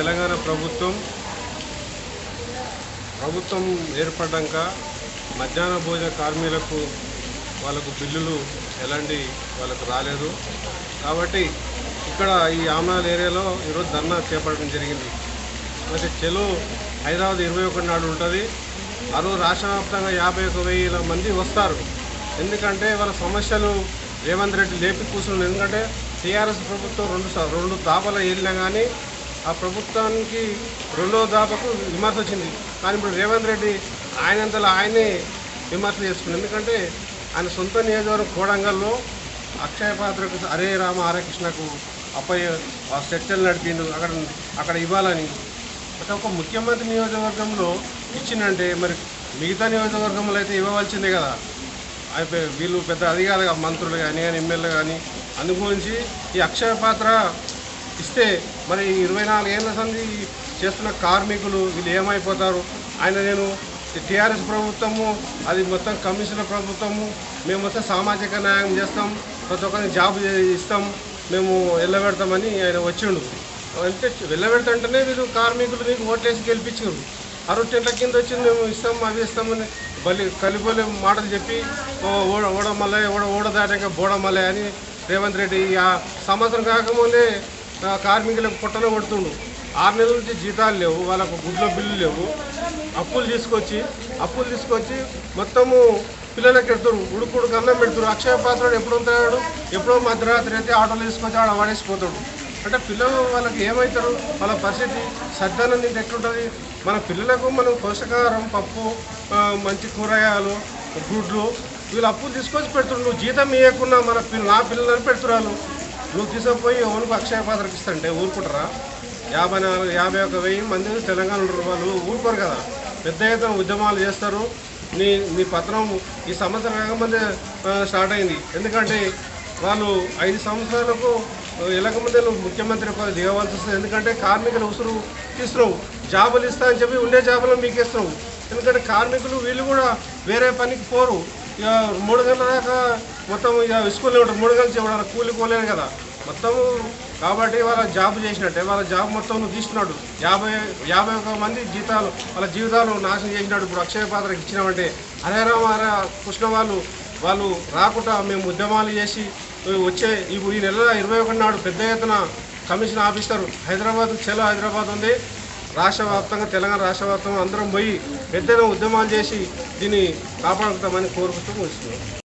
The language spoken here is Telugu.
తెలంగాణ ప్రభుత్వం ప్రభుత్వం ఏర్పడ్డాక మధ్యాహ్న భోజన కార్మికులకు వాళ్ళకు బిల్లులు ఎలాంటి వాళ్ళకు రాలేదు. కాబట్టి ఇక్కడ ఈ ఆమ్నాల్ ఏరియాలో ఈరోజు ధర్నా చేపట్టడం జరిగింది. అయితే చెలో హైదరాబాద్ ఇరవై ఒకటి నాడు ఉంటుంది. ఆ రోజు రాష్ట్ర వ్యాప్తంగా యాభై ఒక వేల మంది వస్తారు. ఎందుకంటే వాళ్ళ సమస్యలు రేవంత్ రెడ్డి లేపి కూర్చున్నారు. ఎందుకంటే టీఆర్ఎస్ ప్రభుత్వం రెండు రెండు దాపలు వెళ్ళినా కానీ ఆ ప్రభుత్వానికి రెండో దాపకు విమర్శ వచ్చింది కానీ ఇప్పుడు రేవంత్ రెడ్డి ఆయనంతలో ఆయనే విమర్శ చేసుకుంది ఎందుకంటే ఆయన సొంత నియోజకవర్గం కోడంగల్లో అక్షయ పాత్రకు హరే రామ హరే కృష్ణకు అప్పయ్య చర్చలు నడిపిండు. అక్కడ అక్కడ ఇవ్వాలని. అంటే ఒక ముఖ్యమంత్రి నియోజకవర్గంలో ఇచ్చిందంటే మరి మిగతా నియోజకవర్గంలో అయితే ఇవ్వవలసిందే కదా. అయితే వీళ్ళు పెద్ద అది మంత్రులు కానీ కానీ ఎమ్మెల్యే కానీ అందు గురించి ఈ అక్షయ పాత్ర ఇస్తే మరి ఇరవై నాలుగేళ్ళ సంది చేస్తున్న కార్మికులు వీళ్ళు ఏమైపోతారు? ఆయన నేను టీఆర్ఎస్ ప్రభుత్వము అది మొత్తం కమిషనర్ ప్రభుత్వము మేము మొత్తం సామాజిక న్యాయం చేస్తాం ప్రతి ఒక్కరికి జాబ్ ఇస్తాం మేము వెళ్ళబెడతామని ఆయన వచ్చిండు. అంటే వెళ్ళబెడతంటేనే వీళ్ళు కార్మికులు మీకు ఓట్లేసి గెలిపించారు. అరవై కింద వచ్చి మేము ఇస్తాం అవి ఇస్తామని బలి కలిపోలే మాటలు చెప్పి ఓ ఓడ ఓడమల్లే ఓడ ఓడ దాటాక అని రేవంత్ రెడ్డి ఆ సంవత్సరం కాకముందే కార్మికులకు పుట్టన కొడుతుండు ఆరు నెలల నుంచి జీతాలు లేవు వాళ్ళకు గుడ్ల బిల్లు లేవు. అప్పులు తీసుకొచ్చి అప్పులు తీసుకొచ్చి మొత్తము పిల్లలకి పెడతారు ఉడుకుడుకు అన్నం పెడతారు అక్షయ పాత్రడు ఎప్పుడు ఉంటాడు ఎప్పుడో మధ్యరాత్రి అయితే ఆటోలు తీసుకొచ్చి ఆడ పడేసిపోతాడు అంటే పిల్లలు వాళ్ళకి ఏమవుతారు వాళ్ళ పరిస్థితి సర్దానం ఎట్లుంటుంది? మన పిల్లలకు మనం పోషకాహారం పప్పు మంచి కూరగాయలు గుడ్లు వీళ్ళు అప్పులు తీసుకొచ్చి పెడుతున్నారు నువ్వు జీతం ఇవ్వకుండా మన పిల్ల నా పిల్లలని పెడుతున్నారు. నువ్వు తీసుకుపోయి ఎవరికి అక్షయ పాత్రకి ఇస్తాంటే ఊరుకుంటారా? యాభై నాలుగు యాభై ఒక వెయ్యి మంది తెలంగాణ ఉంటారు వాళ్ళు ఊరుకోరు కదా. పెద్ద ఎత్తున ఉద్యమాలు చేస్తారు. నీ నీ పత్రం ఈ సంవత్సరం కాకముందే స్టార్ట్ అయింది? ఎందుకంటే వాళ్ళు ఐదు సంవత్సరాలకు ఎలకముందే నువ్వు ముఖ్యమంత్రి ఒక దిగవలసి వస్తుంది. ఎందుకంటే కార్మికుల ఉసురు తీస్తున్నావు జాబులు ఇస్తా అని చెప్పి ఉండే జాబులు మీకు ఇస్తున్నావు ఎందుకంటే కార్మికులు వీళ్ళు కూడా వేరే పనికి పోరు. ఇక మూడు గంటల దాకా మొత్తం ఇక స్కూల్లో ఉంటారు మూడు గంటలు చెప్పడం కూలి కోలేరు కదా. మొత్తము కాబట్టి వాళ్ళ జాబ్ చేసినట్టే. వాళ్ళ జాబ్ మొత్తం నువ్వు తీసుకున్నాడు. యాభై యాభై ఒక మంది జీతాలు వాళ్ళ జీవితాలు నాశనం చేసినాడు. ఇప్పుడు అక్షయ పాత్రకి ఇచ్చినామంటే హరే హరే కృష్ణ వాళ్ళు వాళ్ళు రాకుండా మేము ఉద్యమాలు చేసి వచ్చే ఇప్పుడు ఈ నెల ఇరవై ఒకటి నాడు పెద్ద ఎత్తున కమిషన్ ఆఫీసర్ హైదరాబాద్ చెలో హైదరాబాద్ ఉంది. రాష్ట్ర వ్యాప్తంగా తెలంగాణ రాష్ట్ర వ్యాప్తంగా అందరం పోయి పెద్ద ఉద్యమాలు చేసి దీన్ని కాపాడుతామని కోరుకుంటూ ముగిస్తున్నాం.